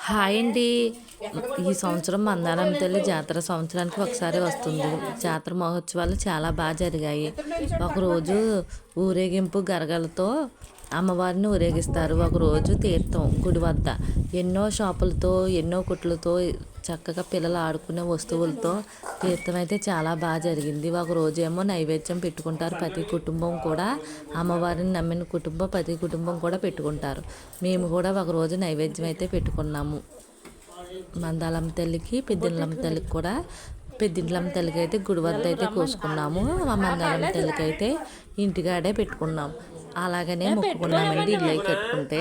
Hi అండి. ఈ సంవత్సరం మందారం తల్లి జాతర సంవత్సరానికి ఒకసారి వస్తుంది. జాతర మహోత్సవాలు చాలా బాగా జరిగాయి. ఒకరోజు ఊరేగింపు గరగలతో అమ్మవారిని ఊరేగిస్తారు. ఒకరోజు తీర్థం గుడి వద్ద. ఎన్నో షాపులతో ఎన్నో కుట్లతో చక్కగా పిల్లలు ఆడుకునే వస్తువులతో తీర్థం అయితే చాలా బాగా జరిగింది. ఒక రోజేమో నైవేద్యం పెట్టుకుంటారు ప్రతి కుటుంబం కూడా. అమ్మవారిని నమ్మిన కుటుంబం ప్రతి కుటుంబం కూడా పెట్టుకుంటారు. మేము కూడా ఒక రోజు నైవేద్యం అయితే పెట్టుకున్నాము. మందాలమ్మ తల్లికి పెద్దిండ్లమ్మ తల్లికి కూడా. పెద్దింట్లమ్మ తల్లికి అయితే గుడి వద్ద అయితే కోసుకున్నాము. ఆ మందాలమ్మ తల్లికి అయితే ఇంటికాడే పెట్టుకున్నాం. అలాగనే మొక్కుకున్నామండి. ఇల్లు కట్టుకుంటే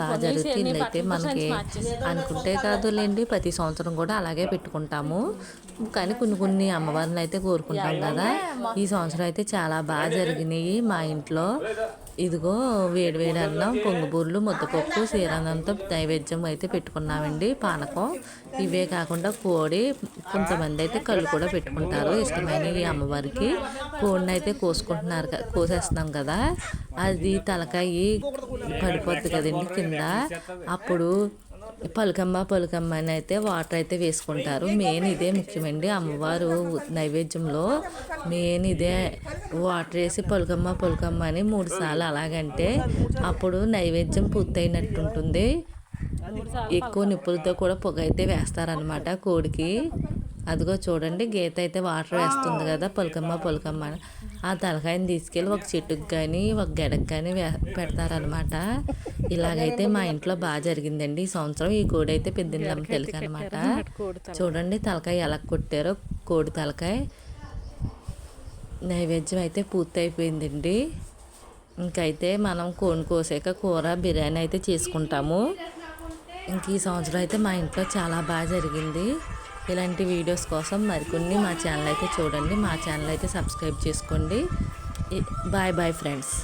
బాగా జరుగుతుంది. ఇల్లు అయితే మనకి అనుకుంటే కాదులేండి ప్రతి సంవత్సరం కూడా అలాగే పెట్టుకుంటాము. కానీ కొన్ని కొన్ని అమ్మవారిని అయితే కోరుకుంటాం కదా. ఈ సంవత్సరం అయితే చాలా బాగా జరిగినాయి మా ఇంట్లో. ఇదిగో వేడి వేడి అన్నం పొంగుబూర్లు ముద్దపప్పు శ్రీరంగంతో నైవేద్యం అయితే పెట్టుకున్నామండి పానకం. ఇవే కాకుండా కోడి కొంతమంది అయితే కళ్ళు కూడా పెట్టుకుంటారు ఇష్టమైన ఈ అమ్మవారికి. కోడిని అయితే కోసుకుంటున్నారు కోసేస్తున్నాం కదా. అది తలకాయి పడిపోద్ది కదండి కింద. అప్పుడు పలుకమ్మ పలుకమ్మ అని అయితే వాటర్ అయితే వేసుకుంటారు. మెయిన్ ఇదే ముఖ్యమండి. అమ్మవారు నైవేద్యంలో మెయిన్ ఇదే వాటర్ వేసి పలుకమ్మ పలుకమ్మ అని మూడు సార్లు అలాగంటే అప్పుడు నైవేద్యం పూర్తయినట్టు ఉంటుంది. ఎక్కువ నిప్పులతో కూడా పొగ అయితే వేస్తారనమాట కోడికి. అదిగో చూడండి గీత అయితే వాటర్ వేస్తుంది కదా పలుకమ్మ పలుకమ్మ అని. ఆ తలకాయని తీసుకెళ్ళి ఒక చెట్టుకు కానీ ఒక గెడకు కానీ పెడతారనమాట ఇలాగైతే మా ఇంట్లో బాగా జరిగిందండి. ఈ సంవత్సరం ఈ కోడి అయితే పెద్దిండ్లమ్మ తెలుగు అనమాట చూడండి తలకాయ ఎలా కొట్టారో కోడి తలకాయ. నైవేద్యం అయితే పూర్తి అయిపోయిందండి ఇంకైతే మనం కోన్ కోసాక కూర బిర్యానీ అయితే చేసుకుంటాము. ఇంక ఈ సంవత్సరం అయితే మా ఇంట్లో చాలా బాగా జరిగింది. ఇలాంటి వీడియోస్ కోసం మరికొన్ని మా ఛానల్ అయితే చూడండి. మా ఛానల్ అయితే సబ్స్క్రైబ్ చేసుకోండి. Bye bye friends.